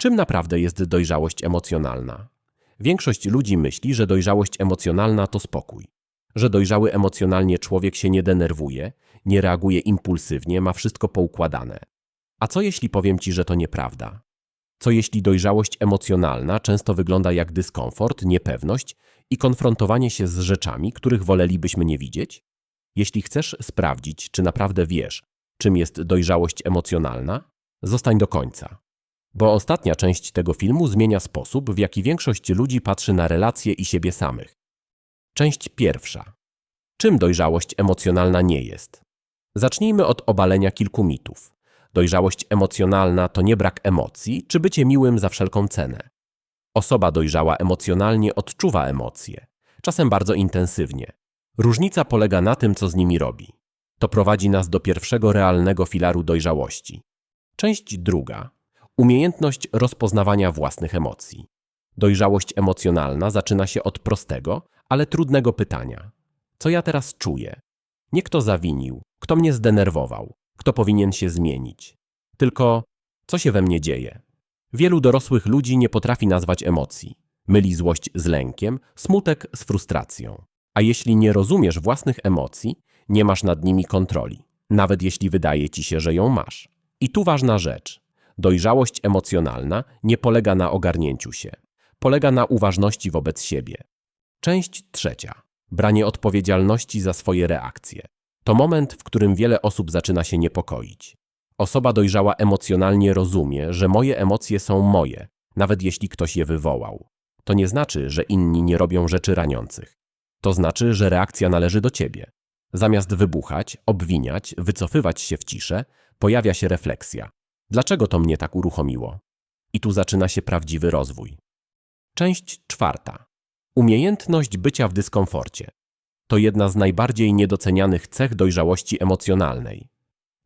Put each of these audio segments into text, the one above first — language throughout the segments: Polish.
Czym naprawdę jest dojrzałość emocjonalna? Większość ludzi myśli, że dojrzałość emocjonalna to spokój. Że dojrzały emocjonalnie człowiek się nie denerwuje, nie reaguje impulsywnie, ma wszystko poukładane. A co jeśli powiem ci, że to nieprawda? Co jeśli dojrzałość emocjonalna często wygląda jak dyskomfort, niepewność i konfrontowanie się z rzeczami, których wolelibyśmy nie widzieć? Jeśli chcesz sprawdzić, czy naprawdę wiesz, czym jest dojrzałość emocjonalna, zostań do końca. Bo ostatnia część tego filmu zmienia sposób, w jaki większość ludzi patrzy na relacje i siebie samych. Część pierwsza. Czym dojrzałość emocjonalna nie jest? Zacznijmy od obalenia kilku mitów. Dojrzałość emocjonalna to nie brak emocji, czy bycie miłym za wszelką cenę. Osoba dojrzała emocjonalnie odczuwa emocje, czasem bardzo intensywnie. Różnica polega na tym, co z nimi robi. To prowadzi nas do pierwszego realnego filaru dojrzałości. Część druga. Umiejętność rozpoznawania własnych emocji. Dojrzałość emocjonalna zaczyna się od prostego, ale trudnego pytania. Co ja teraz czuję? Nie kto zawinił, kto mnie zdenerwował, kto powinien się zmienić. Tylko co się we mnie dzieje? Wielu dorosłych ludzi nie potrafi nazwać emocji. Myli złość z lękiem, smutek z frustracją. A jeśli nie rozumiesz własnych emocji, nie masz nad nimi kontroli, nawet jeśli wydaje ci się, że ją masz. I tu ważna rzecz. Dojrzałość emocjonalna nie polega na ogarnięciu się. Polega na uważności wobec siebie. Część trzecia. Branie odpowiedzialności za swoje reakcje. To moment, w którym wiele osób zaczyna się niepokoić. Osoba dojrzała emocjonalnie rozumie, że moje emocje są moje, nawet jeśli ktoś je wywołał. To nie znaczy, że inni nie robią rzeczy raniących. To znaczy, że reakcja należy do ciebie. Zamiast wybuchać, obwiniać, wycofywać się w ciszę, pojawia się refleksja. Dlaczego to mnie tak uruchomiło? I tu zaczyna się prawdziwy rozwój. Część czwarta. Umiejętność bycia w dyskomforcie. To jedna z najbardziej niedocenianych cech dojrzałości emocjonalnej.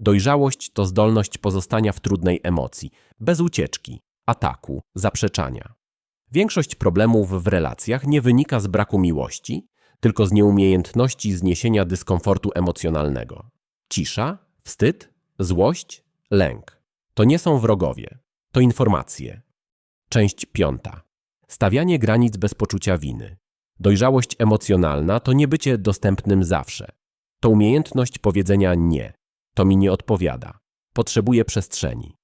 Dojrzałość to zdolność pozostania w trudnej emocji, bez ucieczki, ataku, zaprzeczania. Większość problemów w relacjach nie wynika z braku miłości, tylko z nieumiejętności zniesienia dyskomfortu emocjonalnego. Cisza, wstyd, złość, lęk. To nie są wrogowie, to informacje. Część piąta. Stawianie granic bez poczucia winy. Dojrzałość emocjonalna to nie bycie dostępnym zawsze. To umiejętność powiedzenia nie. To mi nie odpowiada. Potrzebuję przestrzeni.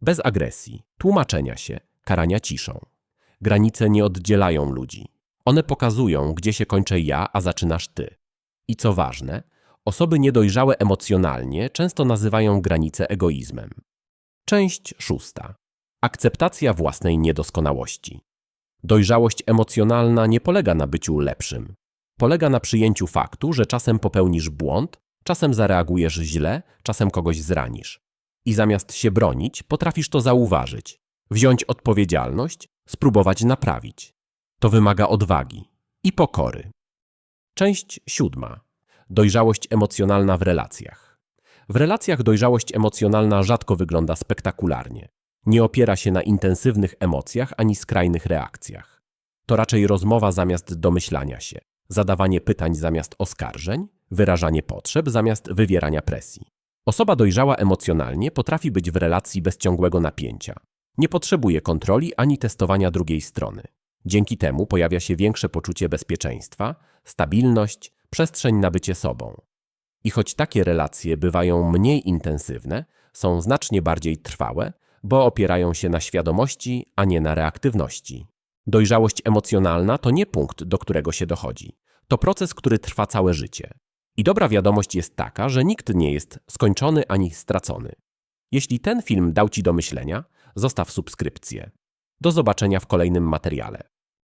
Bez agresji, tłumaczenia się, karania ciszą. Granice nie oddzielają ludzi. One pokazują, gdzie się kończę ja, a zaczynasz ty. I co ważne, osoby niedojrzałe emocjonalnie często nazywają granice egoizmem. Część szósta. Akceptacja własnej niedoskonałości. Dojrzałość emocjonalna nie polega na byciu lepszym. Polega na przyjęciu faktu, że czasem popełnisz błąd, czasem zareagujesz źle, czasem kogoś zranisz. I zamiast się bronić, potrafisz to zauważyć, wziąć odpowiedzialność, spróbować naprawić. To wymaga odwagi i pokory. Część siódma. Dojrzałość emocjonalna w relacjach. W relacjach dojrzałość emocjonalna rzadko wygląda spektakularnie. Nie opiera się na intensywnych emocjach ani skrajnych reakcjach. To raczej rozmowa zamiast domyślania się, zadawanie pytań zamiast oskarżeń, wyrażanie potrzeb zamiast wywierania presji. Osoba dojrzała emocjonalnie potrafi być w relacji bez ciągłego napięcia. Nie potrzebuje kontroli ani testowania drugiej strony. Dzięki temu pojawia się większe poczucie bezpieczeństwa, stabilność, przestrzeń na bycie sobą. I choć takie relacje bywają mniej intensywne, są znacznie bardziej trwałe, bo opierają się na świadomości, a nie na reaktywności. Dojrzałość emocjonalna to nie punkt, do którego się dochodzi. To proces, który trwa całe życie. I dobra wiadomość jest taka, że nikt nie jest skończony ani stracony. Jeśli ten film dał Ci do myślenia, zostaw subskrypcję. Do zobaczenia w kolejnym materiale.